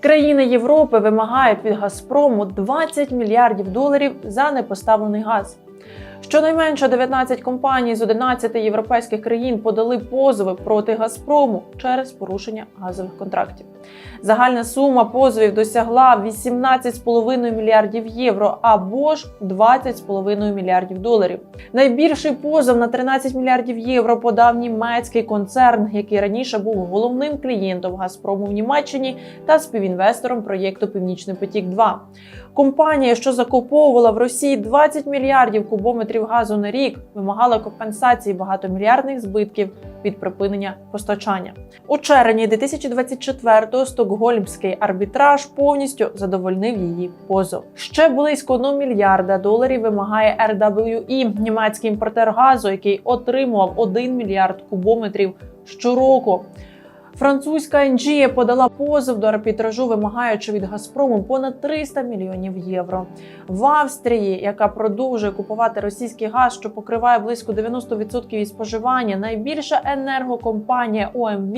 Країни Європи вимагають від Газпрому 20 мільярдів доларів за непоставлений газ. Щонайменше 19 компаній з 11 європейських країн подали позови проти Газпрому через порушення газових контрактів. Загальна сума позовів досягла 18,5 мільярдів євро або ж 20,5 мільярдів доларів. Найбільший позов на 13 мільярдів євро подав німецький концерн, який раніше був головним клієнтом Газпрому в Німеччині та співінвестором проєкту Північний потік. 2 компанія, що закуповувала в Росії 20 мільярдів кубометрів газу на рік, вимагала компенсації багатомільярдних збитків від припинення постачання. У червні 2024-го стокгольмський арбітраж повністю задовольнив її позов. Ще близько 1 мільярда доларів вимагає RWE, німецький імпортер газу, який отримував 1 мільярд кубометрів щороку. Французька NG подала позов до арбітражу, вимагаючи від Газпрому понад 300 мільйонів євро. В Австрії, яка продовжує купувати російський газ, що покриває близько 90% від споживання, найбільша енергокомпанія ОМВ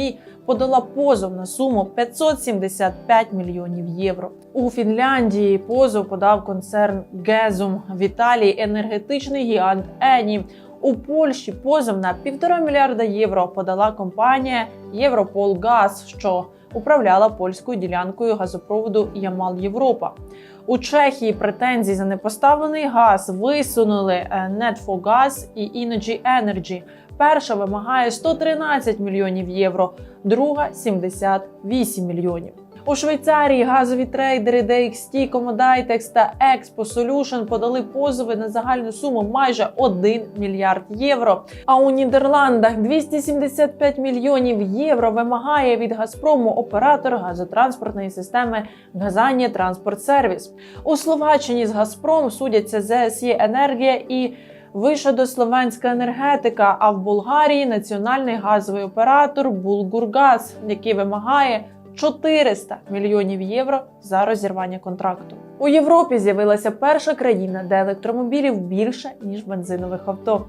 подала позов на суму 575 мільйонів євро. У Фінляндії позов подав концерн Гезум в Італії енергетичний гігант Ені. У Польщі позов на півтора мільярда євро подала компанія Європолгаз, що управляла польською ділянкою газопроводу Ямал Європа. У Чехії претензії за непоставлений газ висунули е, Netfogaz і Energy Energy. Перша вимагає 113 мільйонів євро, друга 78 мільйонів. У Швейцарії газові трейдери DXT, Commoditex та Expo Solution подали позови на загальну суму майже 1 мільярд євро. А у Нідерландах 275 мільйонів євро вимагає від Газпрому оператор газотранспортної системи Газання Транспорт Сервіс. У Словаччині з Газпром судяться ЗСЄ Енергія і Вишедословенська енергетика, а в Болгарії національний газовий оператор Булгургаз, який вимагає 400 мільйонів євро за розірвання контракту. У Європі з'явилася перша країна, де електромобілів більше ніж бензинових авто.